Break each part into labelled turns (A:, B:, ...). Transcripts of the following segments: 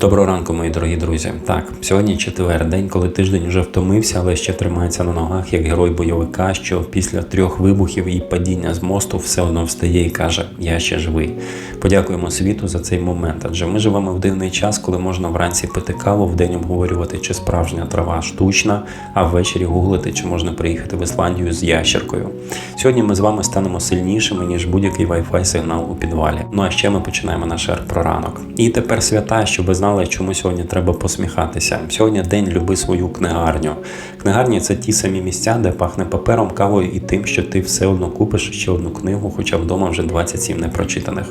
A: Доброго ранку, мої дорогі друзі. Так, сьогодні четвер, день, коли тиждень вже втомився, але ще тримається на ногах, як герой бойовика, що після трьох вибухів і падіння з мосту все одно встає і каже: Я ще живий. Подякуємо світу за цей момент. Адже ми живемо в дивний час, коли можна вранці пити каву, вдень обговорювати, чи справжня трава штучна, а ввечері гуглити, чи можна приїхати в Ісландію з ящеркою. Сьогодні ми з вами станемо сильнішими, ніж будь-який Wi-Fi сигнал у підвалі. Ну а ще ми починаємо наш ер про ранок. І тепер свята, щоб ви знали, чому сьогодні треба посміхатися. Сьогодні день люби свою книгарню. Книгарні це ті самі місця, де пахне папером, кавою і тим, що ти все одно купиш ще одну книгу, хоча вдома вже 27 непрочитаних.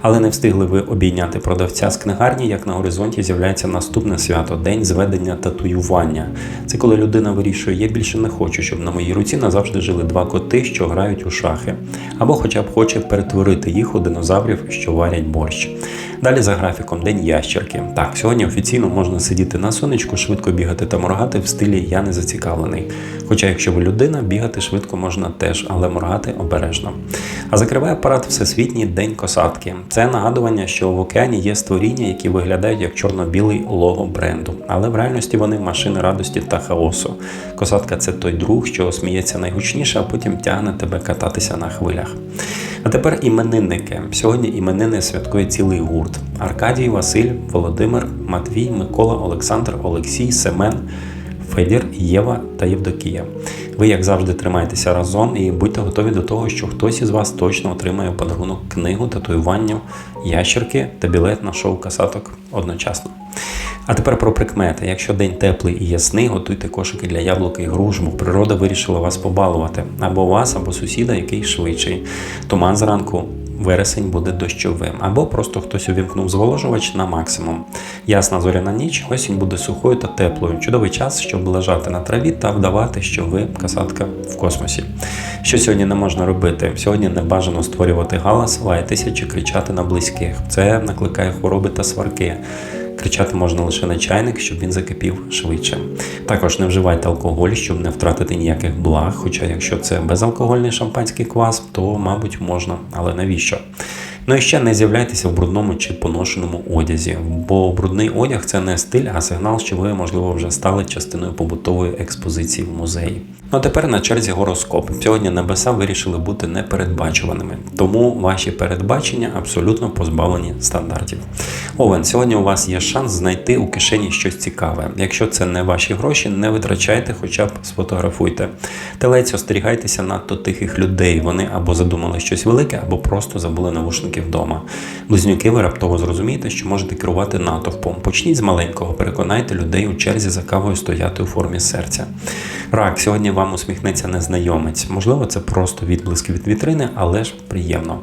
A: Але не встигли ви обійняти продавця з книгарні, як на горизонті з'являється наступне свято день зведення татуювання. Це коли людина вирішує, я більше не хочу, щоб на моїй руці назавжди жили два коти, що грають у шахи, або хоча б хоче перетворити їх у динозаврів, що варять борщ. Далі за графіком День ящерки. Так, сьогодні офіційно можна сидіти на сонечку, швидко бігати та моргати в стилі Я не зацікавлений. Хоча, якщо ви людина, бігати швидко можна теж, але моргати обережно. А закриває апарат Всесвітній День косатки. Це нагадування, що в океані є створіння, які виглядають як чорно-білий лого бренду, але в реальності вони машини радості та хаосу. Косатка це той друг, що сміється найгучніше, а потім тягне тебе кататися на хвилях. А тепер іменинники. Сьогодні іменини святкує цілий гурт: Аркадій, Василь, Володимир, Матвій, Микола, Олександр, Олексій, Семен. Федір, Єва та Євдокія. Ви, як завжди, тримайтеся разом і будьте готові до того, що хтось із вас точно отримає подарунок книгу, татуювання, ящерки та білет на шоу касаток одночасно. А тепер про прикмети. Якщо день теплий і ясний, готуйте кошики для яблук і груш, бо природа вирішила вас побалувати. Або вас, або сусіда, який швидший. Туман зранку. Вересень буде дощовим, або просто хтось увімкнув зволожувач на максимум. Ясна зоряна ніч, осінь буде сухою та теплою. Чудовий час, щоб лежати на траві та вдавати, що ви касатка в космосі. Що сьогодні не можна робити? Сьогодні не бажано створювати галас, лаятися чи кричати на близьких. Це накликає хвороби та сварки. Кричати можна лише на чайник, щоб він закипів швидше. Також не вживайте алкоголь, щоб не втратити ніяких благ. Хоча, якщо це безалкогольний шампанський квас, то, мабуть, можна, але навіщо? Ну і ще не з'являйтеся в брудному чи поношеному одязі, бо брудний одяг це не стиль, а сигнал, що ви, можливо, вже стали частиною побутової експозиції в музеї. Ну а тепер на черзі гороскоп. Сьогодні небеса вирішили бути непередбачуваними, тому ваші передбачення абсолютно позбавлені стандартів. Овен, сьогодні у вас є шанс знайти у кишені щось цікаве. Якщо це не ваші гроші, не витрачайте, хоча б сфотографуйте. Телець, остерігайтеся надто тихих людей. Вони або задумали щось велике, або просто забули навушники вдома. Близнюки, ви раптово зрозумієте, що можете керувати натовпом. Почніть з маленького, переконайте людей у черзі за кавою стояти у формі серця. Рак, сьогодні вам усміхнеться незнайомець. Можливо, це просто відблиски від вітрини, але ж приємно.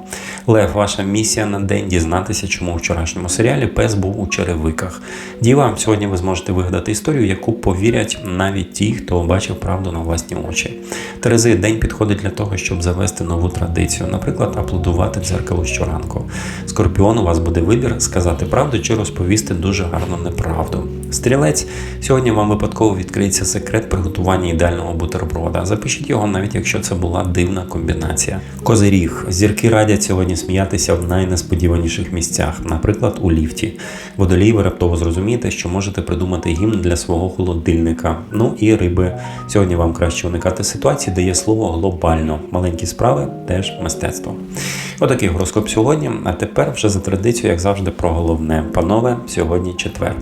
A: Лев, ваша місія на день дізнатися, чому у вчорашньому серіалі пес був у черевиках. Діва, сьогодні ви зможете вигадати історію, яку повірять навіть ті, хто бачив правду на власні очі. Терези, день підходить для того, щоб завести нову традицію, наприклад, аплодувати в дзеркало щоранку. Скорпіон, у вас буде вибір сказати правду чи розповісти дуже гарну неправду. Стрілець, сьогодні вам випадково відкриється секрет приготування ідеального бутерброда. Запишіть його, навіть якщо це була дивна комбінація. Козиріг, зірки радять сьогодні сміятися в найнесподіваніших місцях, наприклад, у ліфті. Водолій, ви раптово зрозумієте, що можете придумати гімн для свого холодильника. Ну і риби. Сьогодні вам краще уникати ситуації, де є слово глобально. Маленькі справи теж мистецтво. Отакий гороскоп сьогодні. А тепер вже за традицією, як завжди, про головне. Панове, сьогодні четвер.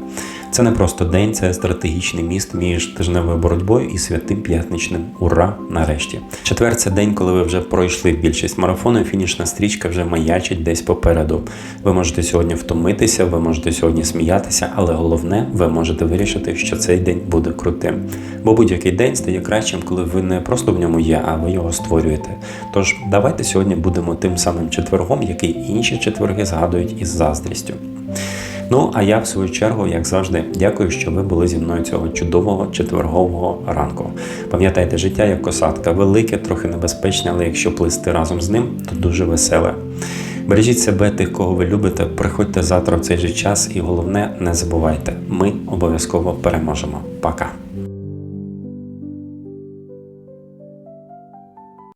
A: Це не просто день, це стратегічний міст між тижневою боротьбою і святим п'ятничним. Ура! Нарешті. Четвер це день, коли ви вже пройшли більшість марафону, і фінішна стрічка вже маячить десь попереду. Ви можете сьогодні втомитися, ви можете сьогодні сміятися, але головне, ви можете вирішити, що цей день буде крутим. Бо будь-який день стає кращим, коли ви не просто в ньому є, а ви його створюєте. Тож давайте сьогодні будемо тим самим четвергом, який інші четверги згадують із заздрістю. Ну, а я в свою чергу, як завжди, дякую, що ви були зі мною цього чудового четвергового ранку. Пам'ятайте, життя як косатка, велике, трохи небезпечне, але якщо плисти разом з ним, то дуже веселе. Бережіть себе, тих, кого ви любите, приходьте завтра в цей же час, і головне, не забувайте, ми обов'язково переможемо. Пока!